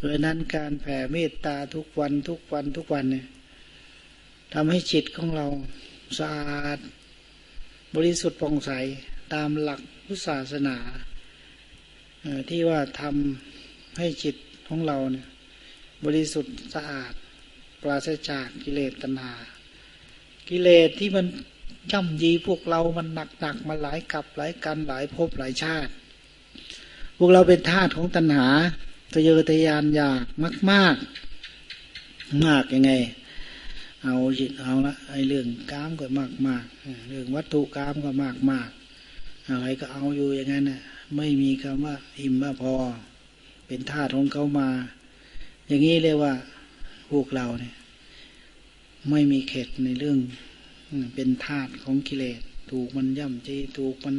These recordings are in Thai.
เพราะนั้นการแผ่เมตตาทุกวันทุกวันทุกวันเนี่ยทำให้จิตของเราสะอาด บริสุทธิ์ปองใสตามหลักพุทธศาสนาที่ว่าทำให้จิตของเราเนี่ยบริสุทธิ์สะอาด ปราศจากกิเลสตัณหา กิเลสที่มันย่ำยีพวกเรามันหนักหนักมาหลายกับหลายกันหลายภพหลายชาติ พวกเราเป็นทาสของตัณหา ทะเยอทะยานอยากมากมากมากยังไง เอาจิตเอาละไอเรื่องกามก็มากมากเรื่องวัตถุกามก็มากมากอะไรก็เอาอยู่อย่างนั้นน่ะไม่มีคำว่าอิ่มว่าพอ เป็นทาสของเขามา อย่างนี้เรียกว่าพวกเราเนี่ย ไม่มีเข็ดในเรื่องเป็นทาสของกิเลส ถูกมันย่ำจีถูกมัน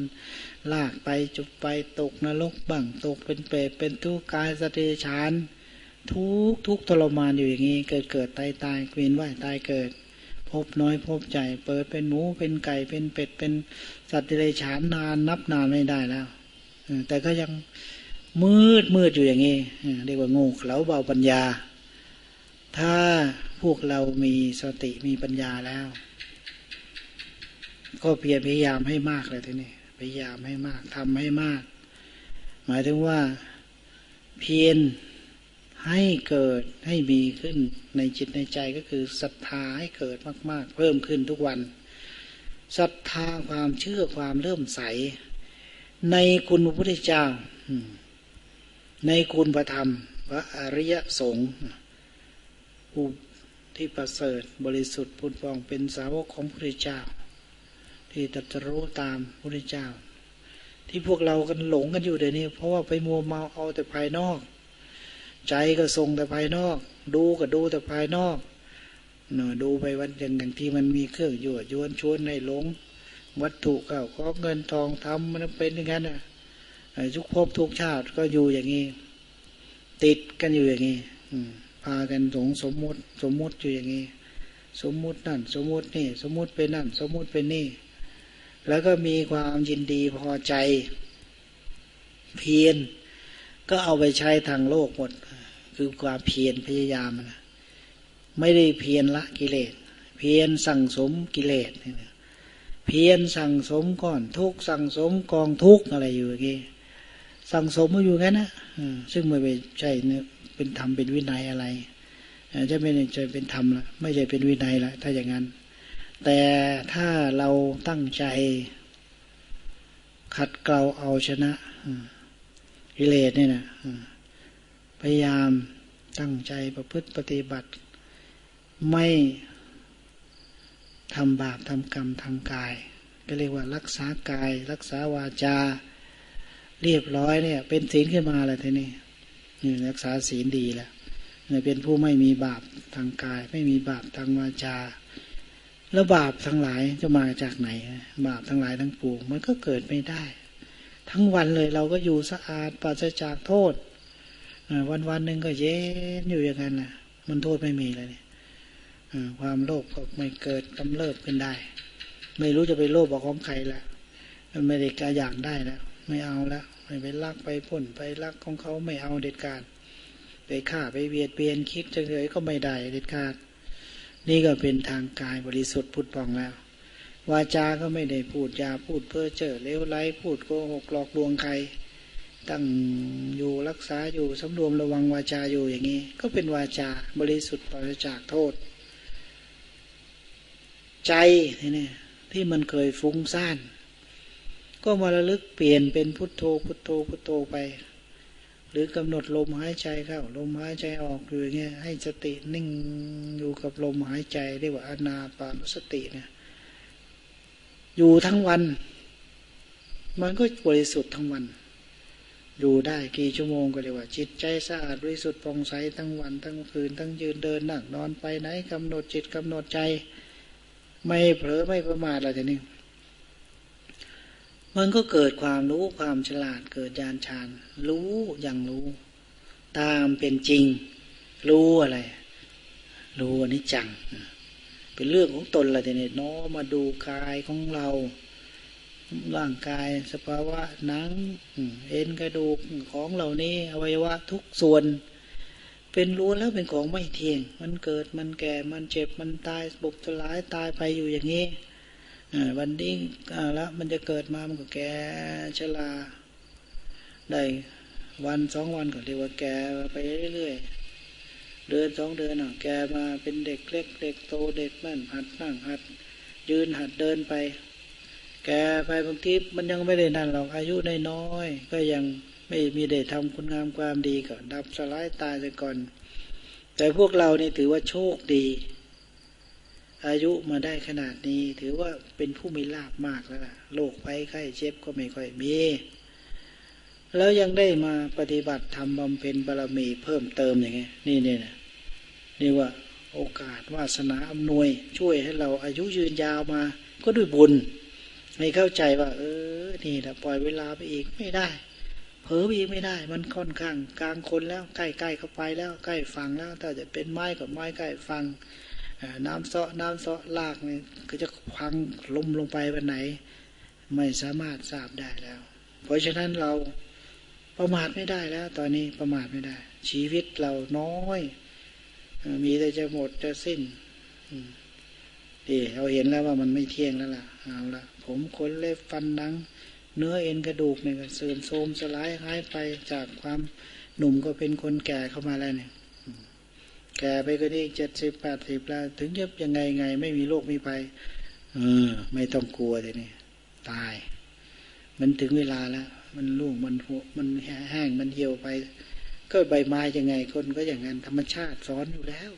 ลากไปจุดไปตกนรกบ้างตกเป็นเปรตเป็นทุกกายสติชานทุกทุกทรมานอยู่อย่างนี้เกิดเกิดตายตายเวียนว่ายตายเกิด พบน้อยพบใจเปิดเป็นหมูเป็นไก่เป็นเป็ดเป็นสัตว์เดรัจฉานนานนับนานไม่ได้แล้วแต่ก็ยังมืดมืดอยู่อย่างนี้เรียกว่างูเขลาเบาปัญญา ถ้าพวกเรามีสติมีปัญญาแล้ว ก็เพียรพยายามให้มากเลยทีนี้พยายามให้มากทำให้มาก หมายถึงว่า เพียรให้เกิดให้มีขึ้นในจิตในใจก็คือศรัทธาให้เกิดมาก ๆ เพิ่มขึ้นทุกวันศรัทธาความเชื่อความเริ่มใส ในคุณพระพุทธเจ้า ในคุณพระธรรม พระอริยสงฆ์ผู้ที่ประเสริฐบริสุทธิ์พุทธฟองเป็นสาวกของพระพุทธเจ้า ที่ตัดรู้ตามพระเจ้า ที่พวกเรากันหลงกันอยู่เดี๋ยวนี้ เพราะว่าไปมัวเมาเอาแต่ภายนอก ใจก็ทรงแต่ภายนอก ดูก็ดูแต่ภายนอกเนาะดูไปวันอย่างอย่างที่มันมีเครื่องยั่วยวนชวนในหลง วัตถุเก่าก็เงินทองทำมันเป็นอย่างนั้นอะทุกภพทุกชาติก็อยู่อย่างนี้ ติดกันอยู่อย่างนี้พากันสงสมมติ สมมติอยู่อย่างนี้ สมมุตินั่น สมมุตินี่ สมมุติเป็นนั่น สมมุติเป็นนี่ แล้วก็มีความยินดีพอใจ เพียรก็เอาไปใช้ทางโลกหมด คือความเพียรพยายามนะไม่ได้เพียรละกิเลส เพียรสั่งสมกิเลสเพียรสั่งสมก่อนทุกสั่งสมกองทุกอะไรอยู่อย่างนี้สั่งสมมาอยู่งั้นนะซึ่งไม่ใช่เป็นธรรมเป็นวินัยอะไรจะไม่ใช่เป็นธรรมละไม่ใช่เป็นวินัยละถ้าอย่างนั้น แต่ถ้าเราตั้งใจ ขัดเกลาเอาชนะกิเลสเนี่ยนะพยายามตั้งใจประพฤติปฏิบัติ ไม่ทำบาปทำกรรมทางกาย ก็เรียกว่ารักษากาย รักษาวาจา เรียบร้อยเนี่ย เป็นศีลขึ้นมาแล้วทีนี้นี่รักษาศีลดีแล้วเนี่ยเป็นผู้ไม่มีบาปทางกาย ไม่มีบาปทางวาจา แล้วบาปทั้งหลายจะมาจากไหน บาปทั้งหลายทั้งปวงมันก็เกิดไม่ได้ ทั้งวันเลยเราก็อยู่สะอาดปราศจากโทษ วันวันหนึ่งก็เย็นอยู่อย่างนั้นนะมันโทษไม่มีเลยความโลภก็ไม่เกิดกำเริบขึ้นได้ ไม่รู้จะไปโลภบอกของใครละมันไม่ได้กระอย่างได้แล้วไม่เอาแล้วไม่ไปลักไปพ่นไปลักของเขาไม่เอาเด็ดขาดไปฆ่าไปเบียดเบียนคิดเฉยๆก็ไม่ได้เด็ดขาด นี่ก็เป็นทางกายบริสุทธิ์พุทธปองแล้ววาจา ก็ไม่ได้พูดยาพูดเพ้อเจ้อเลวไร้พูดโกหกหลอกลวงใคร ตั้งอยู่รักษาอยู่สำรวมระวังวาจาอยู่อย่างนี้ ก็เป็นวาจาบริสุทธิ์ปราศจากโทษ ใจนี่ที่มันเคยฟุ้งซ่าน ก็มาระลึกเปลี่ยนเป็นพุทโธพุทโธพุทโธไป หรือกำหนดลมหายใจเข้าลมหายใจออกอยู่อย่างเงี้ยให้สตินิ่งอยู่กับลมหายใจเรียกว่าอนาปานสติเนี่ยอยู่ทั้งวัน มันก็บริสุทธิ์ทั้งวัน อยู่ได้กี่ชั่วโมงก็เรียกว่า จิตใจสะอาดบริสุทธิ์ปองใสทั้งวันทั้งคืนทั้งยืนเดินนั่งนอนไปไหนกำหนดจิตกำหนดใจ ไม่เผลอไม่ประมาทอะไรทีนี้ มันก็เกิดความรู้ความฉลาดเกิดญาณชานรู้อย่างรู้ ตามเป็นจริง รู้อะไร รู้อนิจจัง เป็นเรื่องของตนอะไรเนี่ยน้อมาดูกายของเรา ร่างกายสภาวะหนังเอ็นกระดูกของเหล่านี้อวัยวะทุกส่วน เป็นรู้แล้วเป็นของไม่เที่ยง มันเกิดมันแก่มันเจ็บมันตายบุบสลายตายไปอยู่อย่างนี้ วันนี้แล้ว มันจะเกิดมามันก็แก่ชราได้วันสองวันก็เรียกว่าแก่ไปเรื่อยๆเดือนสองเดือนอะแก่มาเป็นเด็กเล็กเด็กโตเด็กนั่นหัดนั่งหัด ยืนหัดเดินไป แก่ไปบางทีมันยังไม่ได้นั่นหรอกอายุน้อยๆก็ยังไม่มีได้ทำคุณงามความดีก็ดับสลายตายไปก่อน แต่พวกเรานี่ถือว่าโชคดี อายุมาได้ขนาดนี้ ถือว่าเป็นผู้มีลาบมากแล้วล่ะโรคภัยไข้เจ็บก็ไม่ค่อยมี แล้วยังได้มาปฏิบัติทำบำเพ็ญบารมีเพิ่มเติมอย่างไงนี่นี่นะนี่ว่าโอกาสวาสนาอำนวย ช่วยให้เราอายุยืนยาวมา ก็ด้วยบุญให้เข้าใจว่า เออ นี่แหละปล่อยเวลาไปอีกไม่ได้เผลออีกไม่ได้ มันค่อนข้าง กลางคนแล้วใกล้ๆเข้าไปแล้วใกล้ฟังแล้วแต่จะเป็นไม้กับไม้ใกล้ฟัง น้ำเซาะน้ำเซาะลากเนี่ยก็จะพังล้มลงไปวันไหน ไม่สามารถทราบได้แล้ว เพราะฉะนั้นเราประมาทไม่ได้แล้ว ตอนนี้ประมาทไม่ได้ ชีวิตเราน้อย มีแต่จะหมดจะสิ้นดีเราเห็นแล้วว่ามันไม่เที่ยงแล้วล่ะเอาละผมขนเล็บฟันหนัง เนื้อเอ็นกระดูกเนี่ยเสื่อมโทรมสลายหายไปจากความหนุ่มก็เป็นคนแก่เข้ามาแล้วเนี่ย แก่ไปก็นี่เจ็ดสิบแปดสิบแล้ว ถึงจะยังไงไง ไม่มีโรคมีภัยเออ ไม่ต้องกลัวเลยนี่ตาย มันถึงเวลาแล้ว มันลุ่งมันหัวมันแห้งมันเหี่ยวไป ก็ใบไม้ยังไงคนก็อย่างนั้นธรรมชาติสอนอยู่แล้ว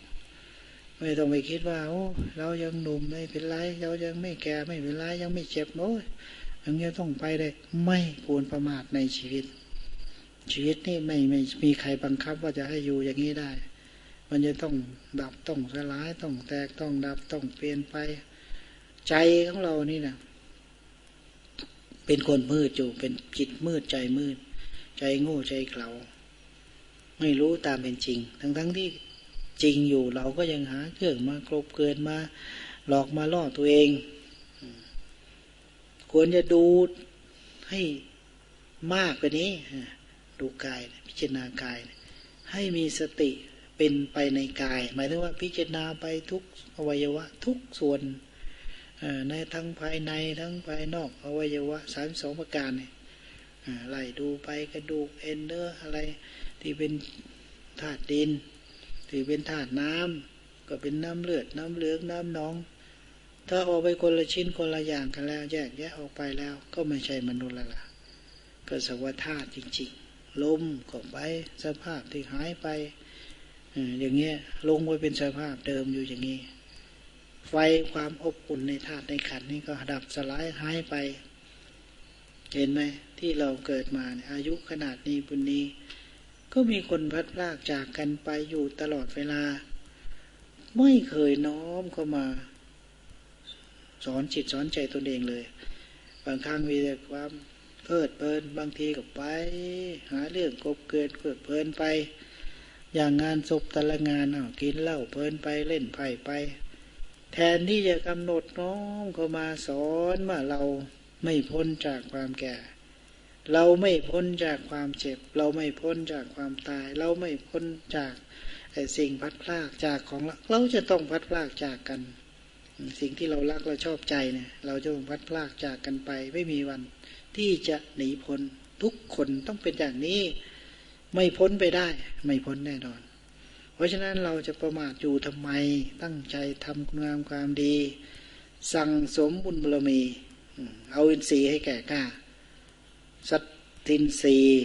ไม่ต้องไปคิดว่า โอ้เรายังหนุ่มไม่เป็นไร เรายังไม่แก่ไม่เป็นไรยังไม่เจ็บโอ้ยอย่างนี้ต้องไปได้ ไม่ควรประมาทในชีวิต ชีวิตนี่ไม่ไม่มีใครบังคับว่าจะให้อยู่อย่างนี้ได้ มันจะต้องดับต้องสลายต้องแตกต้องดับต้องเปลี่ยนไป ใจของเรานี่นะเป็นคนมืดอยู่เป็นจิตมืดใจมืด ใจโง่ใจเกลาไม่รู้ตามเป็นจริง ทั้งทั้งที่จริงอยู่เราก็ยังหาเครื่องมากรบเกินมาหลอกมาล่อตัวเอง ควรจะดูให้มากกว่านี้ ดูกาย พิจารณากาย ให้มีสติ เป็นไปในกาย หมายถึงว่าพิจารณาไปทุกอวัยวะ ทุกส่วนในทั้งภายในทั้งภายนอกอวัยวะสามสองประการเนี่ยไล่ดูไปกระดูกเอ็นเนื้ออะไรที่เป็นธาตุดินที่เป็นธาตุน้ำก็เป็นน้ำเลือดน้ำเหลืองน้ำหนอง ถ้าออกไปคนละชิ้นคนละอย่างกันแล้วแยกแยะออกไปแล้ว ก็ไม่ใช่มนุษย์ละล่ะก็สวัธาตุจริงๆลมก็ไปสภาพที่หายไป อย่างเงี้ยลงไปเป็นสภาพเดิมอยู่อย่างนี้ ไฟความอบอุ่นในธาตุในขันนี้ก็ดับสลายหายไป เห็นไหมที่เราเกิดมาอายุขนาดนี้บุญนี้ ก็มีคนพัดพลากจากกันไปอยู่ตลอดเวลา ไม่เคยน้อมเข้ามา สอนจิตสอนใจตนเองเลย บางครั้งมีแต่ความเพลิดเพลินบางทีก็ไป หาเรื่องกบเกินเพลิดเพลินไป อย่างงานศพแต่ละงานเอากินเหล้าเพลินไปเล่นไพ่ไป แทนที่จะกำหนดน้อมเข้ามาสอนว่าเราไม่พ้นจากความแก่ เราไม่พ้นจากความเจ็บ เราไม่พ้นจากความตาย เราไม่พ้นจากสิ่งพัดพลากจากของเราเราจะต้องพัดพลากจากกัน สิ่งที่เรารักเราชอบใจเนี่ย เราจะพัดพลากจากกันไป ไม่มีวันที่จะหนีพ้นทุกคนต้องเป็นอย่างนี้ ไม่พ้นไปได้ ไม่พ้นแน่นอน เพราะฉะนั้นเราจะประมาทอยู่ทำไม ตั้งใจทำคุณงามความดี สั่งสมบุญบารมี เอาอินทรีย์ให้แก่กล้าสัตตินทรีย์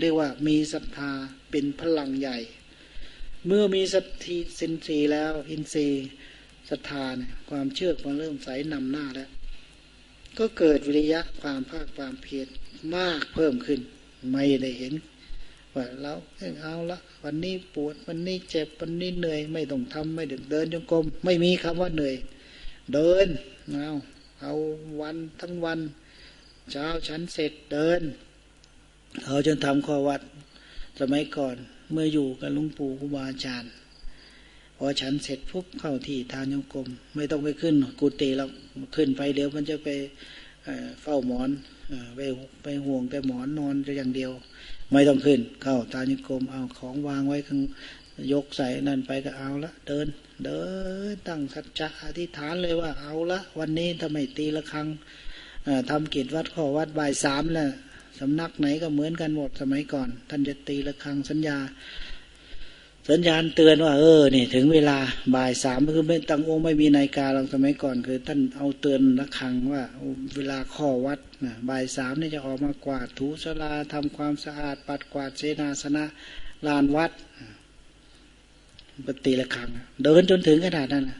เรียกว่ามีศรัทธาเป็นพลังใหญ่ เมื่อมีสัตติสินทรีย์แล้วอินทรีย์ศรัทธาเนี่ยความเชื่อมันเริ่มใสนำหน้าแล้ว ก็เกิดวิริยะความภาคความเพียรมากเพิ่มขึ้น ไม่ได้เห็น ว่าเราเอาละวันนี้ปวดวันนี้เจ็บวันนี้เหนื่อย ไม่ต้องทำไม่เดินเดินจงกรมไม่มีคำว่าเหนื่อย เดินเอาเอาวันทั้งวัน เช้าฉันเสร็จเดินเขาจนทำข้อวัดสมัยก่อนเมื่ออยู่กับลุงปู่ครูบาอาจารย์พอฉันเสร็จปุ๊บเข้าที่ทางโยกรมไม่ต้องไปขึ้นกุฏิแล้วขึ้นไปเดี๋ยวมันจะไปเฝ้าหมอน ไปไปห่วงแต่หมอนนอนจะอย่างเดียว ไม่ต้องขึ้น เข้าทางโยกรมเอาของวางไว้ข้างยกใส่นั่นไปก็เอาละ เดิน เดินตั้งสัจจะอธิษฐานเลยว่าเอาละ วันนี้ทำไมตีละครังทำกิจวัดข้อวัดบ่ายสามแหละสำนักไหนก็เหมือนกันหมดสมัยก่อน ท่านจะตีละครังสัญญา สัญญาณเตือนว่า เออนี่ถึงเวลาบ่ายสามคือไม่ตั้งองค์ไม่มีนาฬิกาเราสมัยก่อนคือ ท่านเอาเตือนละครังว่า เวลาข้อวัดนะบ่ายสามนี่จะออกมากวาดถูสลาทำความสะอาด ปัดกวาดเสนาสนะลานวัดปฏิละครัง เดินจนถึงขนาดนั้นนะ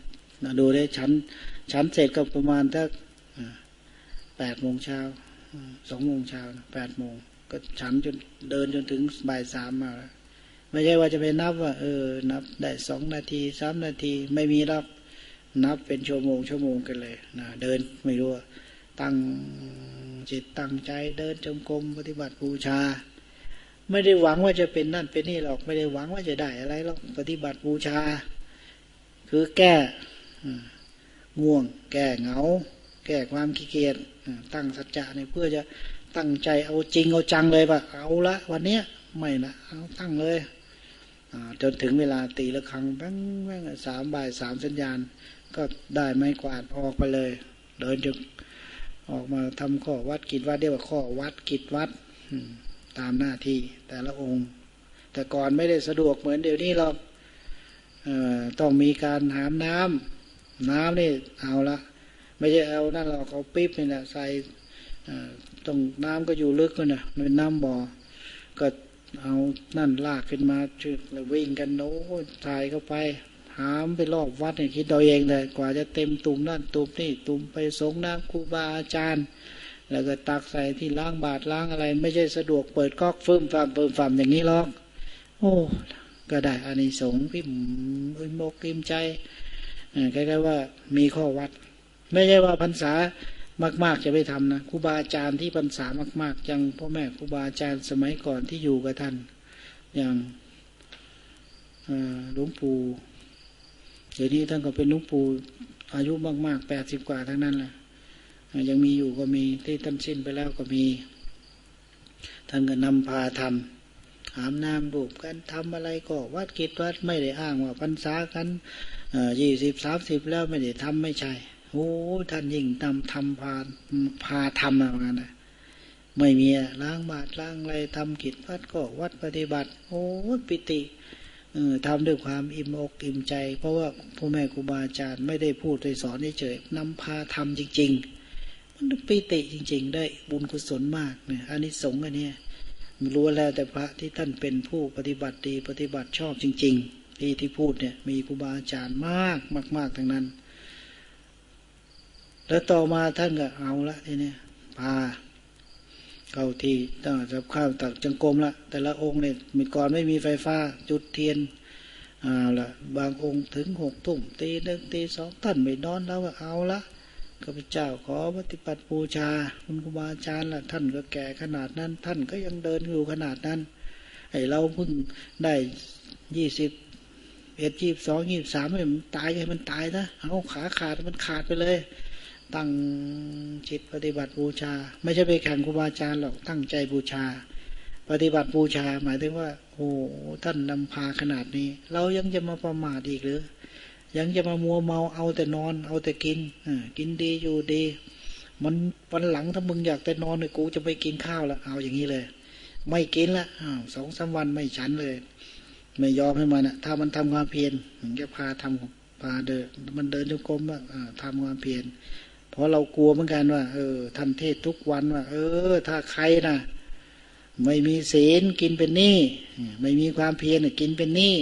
ดูได้ชั้นชั้นเสร็จก็ประมาณสักแปดโมงเช้าสองโมงเช้าแปดโมงก็ฉันจนเดินจนถึงบ่ายสามมาแล้ว ไม่ใช่ว่าจะไปนับว่า เออ นับได้สองนาทีสามนาทีไม่มีรับนับเป็นชั่วโมงชั่วโมงกันเลยนะเดินไม่รู้ตั้งจิตตั้งใจเดินจงกรมปฏิบัติบูชา ไม่ได้หวังว่าจะเป็นนั่นเป็นนี่หรอกไม่ได้หวังว่าจะได้อะไรหรอกปฏิบัติบูชา คือแก้ง่วง แก้เหงา แก้ความขี้เกียจตั้งสัจจะเนี่ยเพื่อจะตั้งใจเอาจริงเอาจังเลยว่าเอาละวันเนี้ยไม่ละเอาตั้งเลย จนถึงเวลาตีละครั้งแบงแบงสามบ่ายสามสัญญาณ ก็ได้ไม้กวาดออกไปเลย เดินจนออกมาทำข้อวัดกิจวัดเรียกว่าข้อวัดกิจวัดตามหน้าที่แต่ละองค์ แต่ก่อนไม่ได้สะดวกเหมือนเดี๋ยวนี้เราต้องมีการหามน้ำน้ำนี่เอาละไม่ใช่เอานั่นเราเอาปิ๊บนี่แหละใส่ตรงน้ำก็อยู่ลึกกันนะเป็นน้ำบ่อก็ เอานั่นลากขึ้นมาชึกเลยวิ่งกันโน้ถ่ายเข้าไป หามไปรอบวัดเนี่ยคิดเราเองเลยกว่าจะเต็มตุ่มนั่นตุ่มนี่ตุ่มไปสงน้ำครูบาอาจารย์ แล้วก็ตักใส่ที่ล้างบาทล้างอะไร ไม่ใช่สะดวกเปิดก๊อกฟืมฟามเปิมฟามอย่างนี้หรอกโอ้ก็ได้อานิสงส์พิมอิมอกอิมใจใกล้ๆว่ามีข้อวัด ไม่ใช่ว่าพรรษา มากๆจะไปทำนะครูบาอาจารย์ที่พรรษามากๆยังพ่อแม่ครูบาอาจารย์สมัยก่อนที่อยู่กับท่าน อย่างหลวงปู่เดี๋ยวนี้ท่านก็เป็นหลวงปู่อายุมากๆแปดสิบกว่าทั้งนั้นแหละยังมีอยู่ก็มีที่ท่านสิ้นไปแล้วก็มีท่านก็นำพาทำหามน้ำรูปกันทำอะไรก็วัดกิจวัดไม่ได้อ้างว่าพรรษากันยี่สิบสามสิบแล้วไม่ได้ทำไม่ใช่ โอ้ท่านยิ่งทำทำพาพาทำอะไรกันะไม่มีล้างบาตรล้างอะไรทำกิจวัดก็วัดปฏิบัติ โอ้ปิติเออทำด้วยความอิ่มอกอิ่มใจ เพราะว่าพ่อแม่ครูบาอาจารย์ไม่ได้พูดโดยสอนเฉยๆนำพาทำจริง ๆ มันปิติจริง ๆ ได้บุญกุศลมากเนี่ยอันนี้สงอันนี้รู้แล้วแต่พระที่ท่านเป็นผู้ปฏิบัติดีปฏิบัติชอบจริง ๆ ที่ที่พูดเนี่ยมีครูบาอาจารย์มากมากๆทั้งนั้น แล้วต่อมาท่านก็เอาละทีนี้พาเข้าที่ตั้งจับข้าวตักจังกรมละแต่ละองค์เนี่ยมีก่อนไม่มีไฟฟ้าจุดเทียนอ่าละบางองค์ถึงหกทุ่มตีหนึ่งตีสองท่านไม่นอนแล้วก็เอาละข้าพเจ้าขอปฏิบัติบูชาคุณครูบาอาจารย์ละท่านก็แก่ขนาดนั้น ท่านก็ยังเดินอยู่ขนาดนั้นไอเราเพิ่งได้ยี่สิบเอ็ดยี่สองยี่สามมันตายให้มันตายนะเอาขาขาดมันขาดไปเลย ตั้งจิตปฏิบัติบูชา ไม่ใช่ไปแข่งครูบาอาจารย์หรอกตั้งใจบูชา ปฏิบัติบูชา หมายถึงว่า โอ้ท่านนำพาขนาดนี้ เรายังจะมาประมาทอีกหรือ ยังจะมามัวเมาเอาแต่นอน เอาแต่กินกินดีอยู่ดี มันวันหลังถ้ามึงอยากแต่นอนเนี่ยกูจะไปกินข้าวละเอาอย่างนี้เลย ไม่กินละอสองสาวันไม่ฉันเลย ไม่ยอมให้มันนะถ้ามันทำความเพียรถึงจะพาทำพาเดินมันเดินจงกรมว่าทำความเพียร พราะเรากลัวเหมือนกันว่า เออท่านเทศทุกวันว่า เออ ถ้าใครนะไม่มีศีลกินเป็นหนี้ไม่มีความเพียรกินเป็นหนี้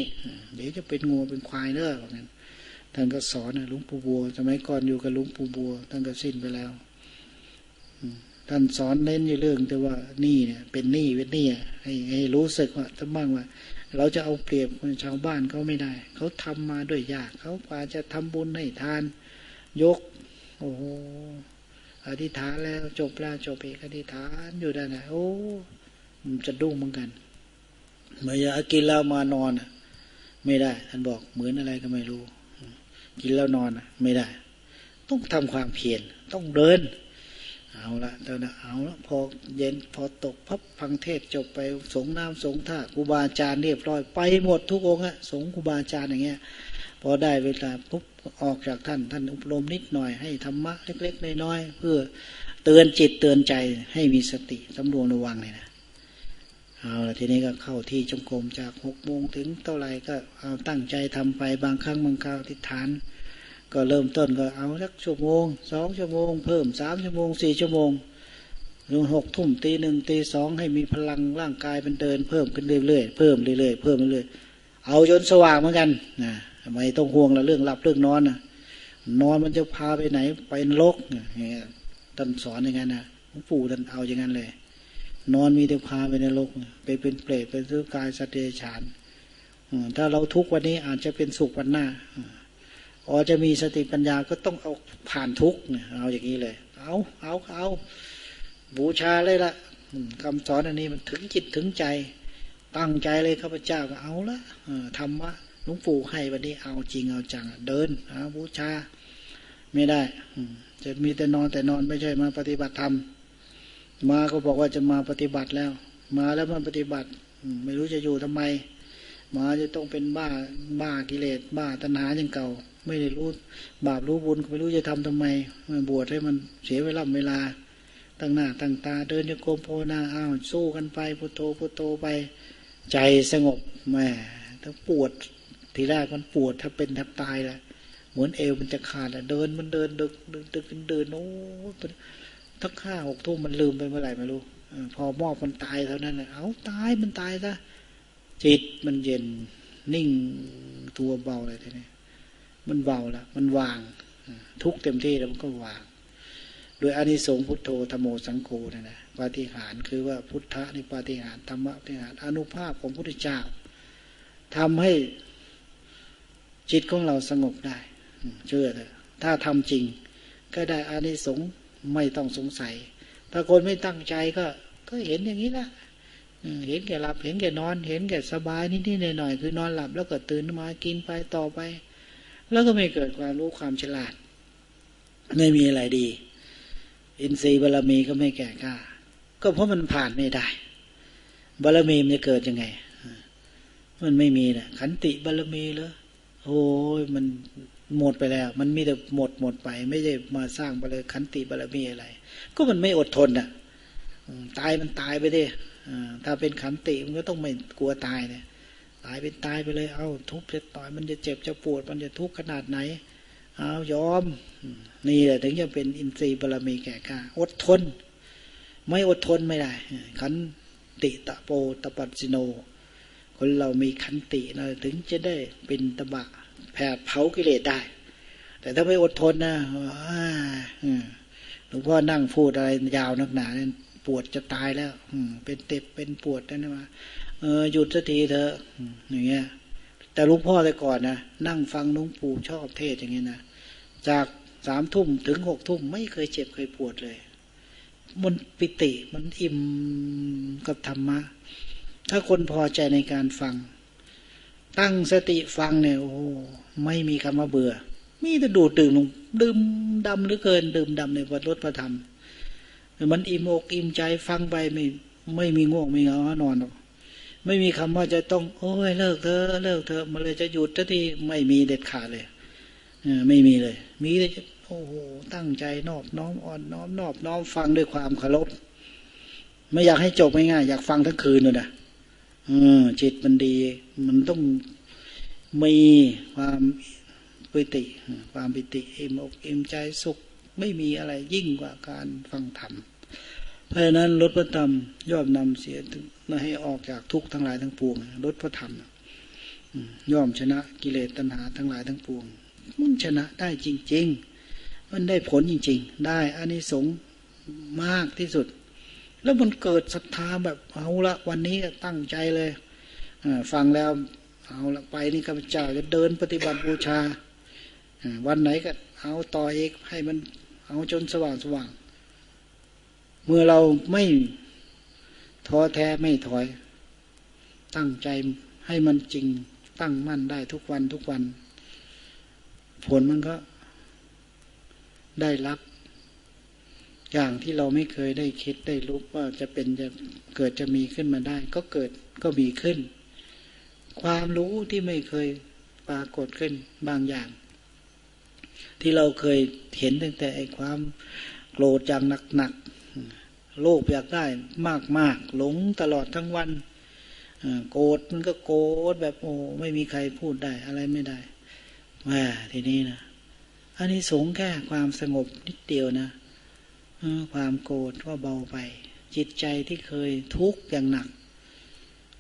เดี๋ยวจะเป็นงูเป็นควายเนอะแบบนั้นท่านก็สอนนะลุงปู่บัวสมัยก่อนอยู่กับลุงปู่บัวท่านก็สิ้นไปแล้วท่านสอนเน้นอยู่เรื่องแต่ว่านี่เนี่ยเป็นหนี้เป็นหนี้ให้ให้รู้สึกว่าถ้าบ้างว่า เราจะเอาเปรียบคนชาวบ้านเขาไม่ได้ เขาทำมาด้วยยากเขากว่าจะทำบุญให้ทาน ยก โอ้อธิษฐานแล้วจบแล้วจบเอกอธิษฐานอยู่ได้ไหนโอ้มันจะดุ้งเหมือนกันเมื่อยากินแล้วมานอนไม่ได้ ท่านบอกเหมือนอะไรก็ไม่รู้ กินแล้วนอนไม่ได้ ต้องทำความเพียรต้องเดิน เอาละตอนนั้นเอาละพอเย็นพอตกพับฟังเทศจบไปสงน้ำสงท่าครูบาอาจารย์เรียบร้อยไปหมดทุกองค์อะสงครูบาอาจารย์อย่างเงี้ย พอได้เวลาปุ๊บ ออกจากท่านท่านอบรมนิดหน่อยให้ธรรมะเล็ก ๆ น้อยๆเพื่อเตือนจิตเตือนใจให้มีสติสำรวมระวังเลยนะเอาละทีนี้ก็เข้าที่จงกรมจากหกโมงถึงเท่าไหร่ก็เอาตั้งใจทำไปบางครั้งบางคราวทิฏฐาน ก็เริ่มต้นก็เอาสักชั่วโมงสองชั่วโมง เพิ่มสามชั่วโมงสี่ชั่วโมงรือหกทุ่มตีหนึ่งตีสองให้มีพลังร่างกายมันเดินเพิ่มขึ้นเรื่อยๆเพิ่มเรื่อยๆเพิ่มเรื่อยๆเอาจนสว่างเหมือนกันนะ ไม่ต้องห่วงละเรื่องหลับเรื่องนอนนะนอนมันจะพาไปไหน ไปนรกเนี่ยท่านสอนอย่างนั้นนะหลวงปู่ท่านเอาอย่างนั้นเลย นอนมีแต่พาไปนรกไปเป็นเปรตเป็นสุกายสัตว์เดรัจฉานถ้าเราทุกวันนี้อาจจะเป็นสุขวันหน้าอ๋อจะมีสติปัญญาก็ต้องเอาผ่านทุกเนี่ยเอาอย่างนี้เลย เอาเอาเอาบูชาเลยละคำสอนอันนี้มันถึงจิตถึงใจ ตั้งใจเลยข้าพเจ้าก็เอาละธรรมะ หลวงปู่ให้วันนี้เอาจริงเอาจังเดินเอาบูชาไม่ได้จะมีแต่นอนแต่นอนไม่ใช่มาปฏิบัติธรรมมาก็บอกว่าจะมาปฏิบัติแล้ว มาแล้วมาปฏิบัติไม่รู้จะอยู่ทำไม มาจะต้องเป็นบ้าบ้ากิเลสบ้าตัณหาอย่างเก่า ไม่ได้รู้บาปรู้บุญไม่รู้จะทำทำไมมาบวชให้มันเสียเวลาเวลาตั้งหน้าตั้งตาเดินโยกมโพนาอ้าวสู้กันไปพุทโธพุทโธไป ใจสงบแม่ถ้าปวด ทีแรกมันปวดถ้าเป็นแทบตายแหละเหมือนเอวมันจะขาดอะเดินมันเดินดึกดึกดึกเดินโอ้ทั้งข้าหกทุ่มมันลืมไปเมื่อไหร่ไม่รู้พอมอบมันตายเท่านั้นนะเอาตายมันตายซะจิตมันเย็นนิ่งตัวเบาเลยทีนี้มันเบาแล้วมันวาง ทุกเต็มที่แล้วมันก็วาง โดยอานิสงส์พุทโธธโมสังโฆนะนะปาฏิหาริย์คือว่าพุทธะในปาฏิหาริย์ธรรมะปาฏิหาริย์อนุภาพของพุทธเจ้าทำให้ จิตของเราสงบได้เชื่อเถอะถ้าทำจริงก็ได้อานิสงส์ไม่ต้องสงสัย ถ้าคนไม่ตั้งใจก็ ก็เห็นอย่างนี้ละเห็นแก่หลับ เห็นแก่นอน เห็นแก่สบายนิดๆหน่อยๆคือนอนหลับแล้วก็ตื่นมากินไปต่อไป แล้วก็ไม่เกิดความรู้ความฉลาด ไม่มีอะไรดี อินทรีย์บารมีก็ไม่แก่กล้า ก็เพราะมันผ่านไม่ได้บารมีมันจะเกิดยังไง มันไม่มีนะขันติบารมีเลย โอ้ยมันหมดไปแล้ว มันมีแต่หมดหมดไป ไม่ได้มาสร้างบารขันติบารมีอะไร ก็มันไม่อดทนอะตายมันตายไปดิถ้าเป็นขันติมันก็ต้องไม่กลัวตายเนี่ยตายเป็นตายไปเลย เอาทุบจะต่อยมันจะเจ็บจะปวด มันจะทุกข์ขนาดไหน เอายอม นี่แหละถึงจะเป็นอินทรีย์บารมีแก่กล้าอดทน ไม่อดทนไม่ได้ขันติตะโปตปัสสิโน คนเรามีขันตินะถึงจะได้เป็นตบะแผดเผากิเลสได้ แต่ถ้าไม่อดทนนะหลวงพ่อนั่งพูดอะไรยาวนักหนาเนี่ยปวดจะตายแล้วเป็นเต็บเป็นปวดนั่นว่าเออหยุดสักทีเถอะอย่างเงี้ย แต่ลวงพ่อแต่ก่อนนะนั่งฟังลวงปู่ชอบเทศอย่างเงี้ยนะจากสามทุ่มถึงหกทุ่มไม่เคยเจ็บเคยปวดเลย มันปิติมันอิ่มกับธรรมะ ถ้าคนพอใจในการฟัง ตั้งสติฟังเนี่ยโอ้ไม่มีคำว่าเบื่อ มีแต่ดูดดื่มลงดื่มดำหรือเกิน ดื่มดำในวัดรถพระธรรม มันอิ่มอกอิ่มใจฟังไปไม่ไม่มีง่วงไม่เหงานอนหรอกไม่มีคำว่าจะต้องโอ้ยเลิกเธอเลิกเธอมาเลยจะหยุดทันทีไม่มีเด็ดขาดเลยไม่มีเลย มีแต่โอ้โหตั้งใจนอบน้อมอ่อนน้อมนอบน้อมฟังด้วยความเคารพไม่อยากให้จบง่ายๆอยากฟังทั้งคืนเลยนะ จิตมันดี มันต้องมีความปิติ ความปิติเอ็มอกเอ็มใจสุขไม่มีอะไรยิ่งกว่าการฟังธรรม เพราะฉะนั้นลดพระธรรมย่อมนำเสียมาให้ออกจากทุกข์ทั้งหลายทั้งปวงลดพระธรรมย่อมชนะกิเลสตัณหาทั้งหลายทั้งปวง มันชนะได้จริง ๆ มันได้ผลจริง ๆ ได้อานิสงส์มากที่สุด แล้วมันเกิดศรัทธาแบบเอาละวันนี้ตั้งใจเลยฟังแล้วเอาละไปนี่ข้าพเจ้าจะเดินปฏิบัติบูชาวันไหนก็เอาต่อเอกให้มันเอาจนสว่างสว่าง เมื่อเราไม่ท้อแท้ไม่ถอย ตั้งใจให้มันจริงตั้งมั่นได้ทุกวันทุกวัน ผลมันก็ได้รับ อย่างที่เราไม่เคยได้คิดได้รู้ว่าจะเป็นจะเกิดจะมีขึ้นมาได้ ก็เกิดก็มีขึ้น ความรู้ที่ไม่เคยปรากฏขึ้นบางอย่าง ที่เราเคยเห็นตั้งแต่ไอ้ความโกรธอย่างหนักๆโลภอยากได้มากๆ หลงตลอดทั้งวันโกรธมันก็โกรธแบบโอ้ไม่มีใครพูดได้อะไรไม่ได้แหมทีนี้นะอันนี้สงแค่ความสงบนิดเดียวนะ ความโกรธก็เบาไป จิตใจที่เคยทุกข์อย่างหนัก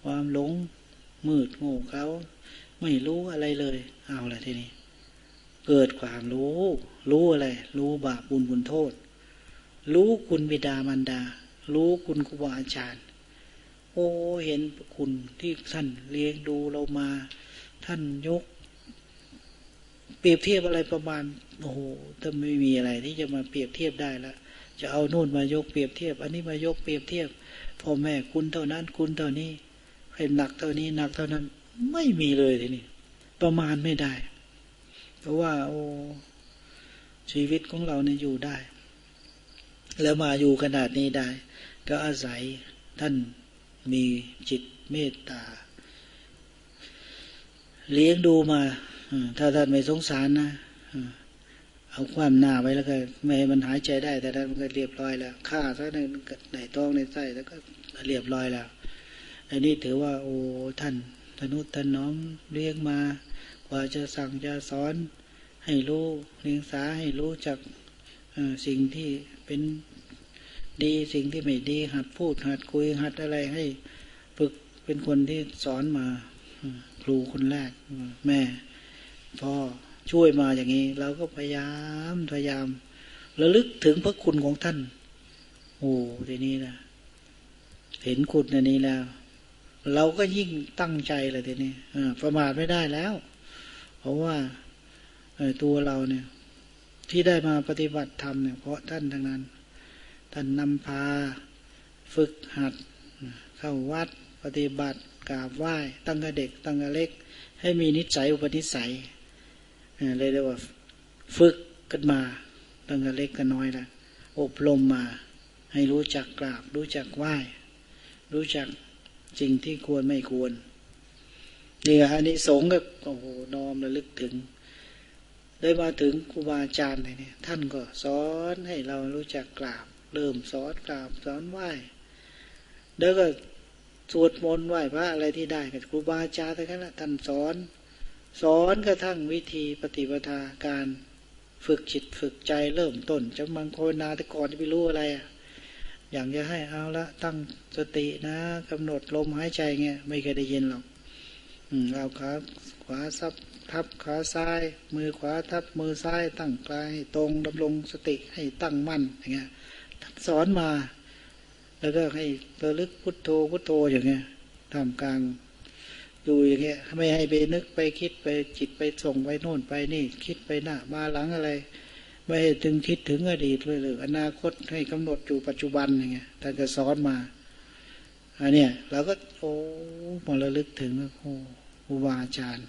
ความหลงมืดโง่เขาไม่รู้อะไรเลย เอาละทีนี้ เกิดความรู้ รู้อะไร รู้บาปบุญบุญโทษ รู้คุณบิดามารดา รู้คุณครูบาอาจารย์ โอ้เห็นคุณที่ท่านเลี้ยงดูเรามา ท่านยก เปรียบเทียบอะไรประมาณโอ้โหถ้าไม่มีอะไรที่จะมาเปรียบเทียบได้แล้ว จะเอาโน่นมายกเปรียบเทียบ อันนี้มายกเปรียบเทียบพ่อแม่คุณเท่านั้น คุณเท่านี้ให้หนักเท่านี้หนักเท่านั้น ไม่มีเลยทีนี้ประมาณไม่ได้ เพราะว่าโอ้ชีวิตของเราเนี่ยอยู่ได้ แล้วมาอยู่ขนาดนี้ได้ ก็อาศัยท่านมีจิตเมตตา เลี้ยงดูมา ถ้าท่านไม่สงสารนะ เอาความหน้าไว้แล้วก็ไม่ให้มันหายใจได้ แต่นั้นมันก็เรียบร้อยแล้วฆ่าซะในในท้องในไส้แล้วก็เรียบร้อยแล้ว อันนี้ถือว่าโอ้ท่านธนุถนอมเลี้ยงมากว่าจะสั่งจะสอนให้รู้เลี้ยงสาให้รู้จักสิ่งที่เป็นดีสิ่งที่ไม่ดีหัดพูดหัดคุยหัดอะไรให้ฝึกเป็นคนที่สอนมาครูคนแรก แม่พ่อ ช่วยมาอย่างนี้ เราก็พยายามพยายามระลึกถึงพระคุณของท่าน โอ้ทีนี้นะเห็นคุณในนี้แล้ว เราก็ยิ่งตั้งใจเลยทีนี้ประมาทไม่ได้แล้ว เพราะว่าตัวเราเนี่ย ที่ได้มาปฏิบัติธรรมเนี่ยเพราะท่านทั้งนั้น ท่านนำพา ฝึกหัด เข้าวัดปฏิบัติกราบไหว้ ตั้งแต่เด็กตั้งแต่เล็ก ให้มีนิสัยอุปนิสัย เลยเรียกว่า ฝึกกันมาตั้งแต่เล็กกันน้อยแล้วอบรมมา ให้รู้จักกราบ รู้จักไหว้ รู้จักสิ่งที่ควรไม่ควรนี่อันนี้สงก็โอ้โหน้อมระลึกถึงได้มาถึงครูบาอาจารย์เนี่ยท่านก็สอนให้เรารู้จักกราบ เริ่มสอนกราบสอนไหว้แล้วก็สวดมนต์ไหว้พระอะไรที่ได้กับครูบาอาจารย์ทั้งนั้นท่านสอน สอนกระทั่งวิธีปฏิปทาการฝึกจิตฝึกใจเริ่มต้นจะมังโคนาแต่ก่อนจะไปรู้อะไรอะอย่างจะให้เอาละตั้งสตินะกำหนดลมหายใจเงี้ยไม่เคยได้ยินหรอกอืมเอาขาขวาซับทับขาซ้าย มือขวาทับมือซ้าย ตั้งกลายตรงดำรงสติให้ตั้งมั่นอย่างเงี้ยสอนมา แล้วก็ให้ระลึกพุทโธพุทโธอย่างเงี้ยทำกลาง อยู่อย่างเงี้ยไม่ให้ไปนึกไปคิดไปจิตไปส่งไปโน่นไปนี่ คิดไปหน้ามาหลังอะไร ไม่ให้ถึงคิดถึงอดีตเลยหรืออนาคตให้กำหนดอยู่ปัจจุบันอย่างเงี้ยท่านจะสอนมาอันเนี้ยเราก็โอ้มาระลึกถึงโอ้ครูบาอาจารย์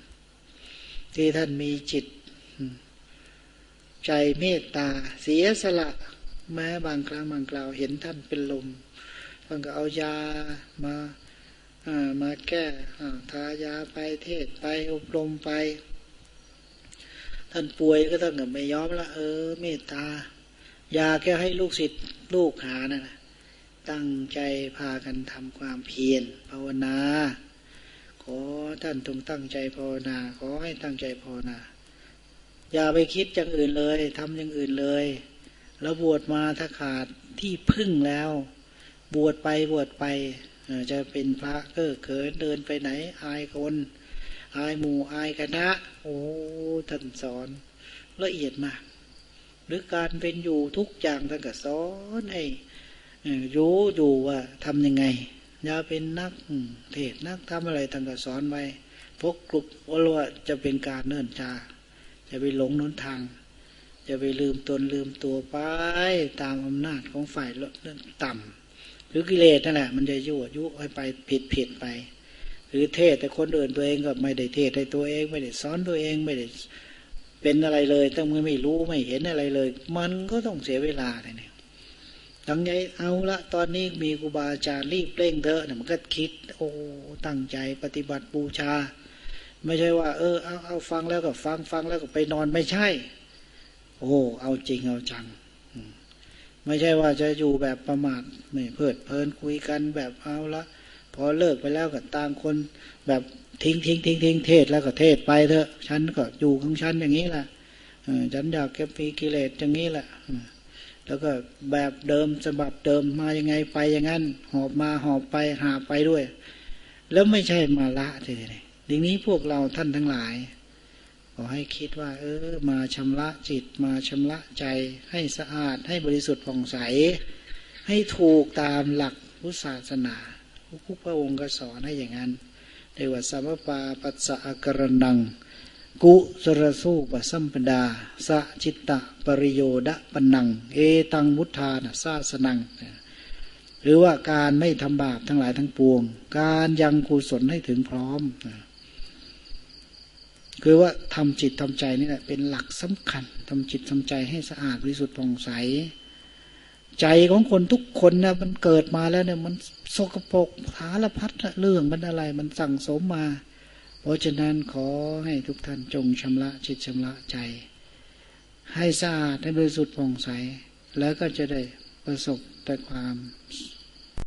ที่ท่านมีจิต ใจเมตตา เสียสละแม้บางครั้งบางคราวเห็นท่านเป็นลมท่านก็เอายามา มาแก้ทายาไปเทศไปอบรมไป ท่านป่วยก็ต้องกับไม่ยอมละเออเมตตายาแค่ให้ลูกศิษย์ลูกหานะ่ะตั้งใจพากันทำความเพียรภาวนา ขอท่านต้องตั้งใจภาวนา ขอให้ตั้งใจภาวนา อย่าไปคิดอย่างอื่นเลยทำอย่างอื่นเลยแล้วบวชมาถ้าขาดที่พึ่งแล้ว บวชไปบวชไป จะเป็นพระเก้อเขินเดินไปไหน อายคน อายหมู่อายคณะ โอ้ท่านสอนละเอียดมาก หรือการเป็นอยู่ทุกอย่างท่านก็สอนให้รู้อยู่ว่าทำยังไงอย่าเป็นนักเทศนักทำอะไรท่านก็สอนไว้พกกลุ่มว่าจะเป็นการเนิ่นชาจะไปหลงน้นทาง จะไปลืมตนลืมตัวไปตามอำนาจของฝ่ายต่ำ รือกิเลสนั่นแหละมันจะยั่วยุให้ไปผิดผิดไป หรือเทศแต่คนอื่นตัวเองก็ไม่ได้เทศในตัวเองไม่ได้สอนตัวเองไม่ได้เป็นอะไรเลยตั้งมือไม่รู้ไม่เห็นอะไรเลย มันก็ต้องเสียเวลาเนี่ยตั้งใจเอาละตอนนี้มีครูบาอาจารย์รีบเร่งเถอะเนี่ยมันก็คิด โอ้ตั้งใจปฏิบัติบูชา ไม่ใช่ว่า เออเอาเอาฟังแล้วก็ฟังฟังแล้วก็ไปนอนไม่ใช่ โอ้เอาจริงเอาจัง ไม่ใช่ว่าจะอยู่แบบประมาทไม่เพลิดเพลินคุยกันแบบเอาละพอเลิกไปแล้วก็ต่างคนแบบทิ้งทิ้งทิ้งทิ้งเทศแล้วก็เทศไปเถอะฉันก็อยู่ของฉันอย่างนี้แหละฉันอยากแกมีกิเลสอย่างนี้แหละแล้วก็แบบเดิมฉบับเดิมมายังไงไปอย่างนั้น หอบมาหอบไปหาไปด้วย แล้วไม่ใช่มาละทีนี้ทีนี้พวกเราท่านทั้งหลาย ขอให้คิดว่า เออ มาชำระจิตมาชำระใจให้สะอาดให้บริสุทธิ์ผ่องใส ให้ถูกตามหลักพุทธศาสนาพระพระองค์ก็สอนให้อย่างนั้นเรียกว่าสัมปาปัสสะกรนัง กุสรสูปสัมปดา สะจิตตะปริโยดะปนัง เอตังมุทานะซาสนัง หรือว่าการไม่ทำบาปทั้งหลายทั้งปวง การยังกุศลให้ถึงพร้อม คือว่าทำจิตทำใจนี่แหละเป็นหลักสำคัญทำจิตทำใจให้สะอาดบริสุทธิ์ผ่องใส ใจของคนทุกคนนะมันเกิดมาแล้วเนี่ยมันสกปรกหาละพัดเรื่องมันอะไรมันสั่งสมมา เพราะฉะนั้นขอให้ทุกท่านจงชำระจิตชำระใจ ให้สะอาดให้บริสุทธิ์ผ่องใส แล้วก็จะได้ประสบแต่ความ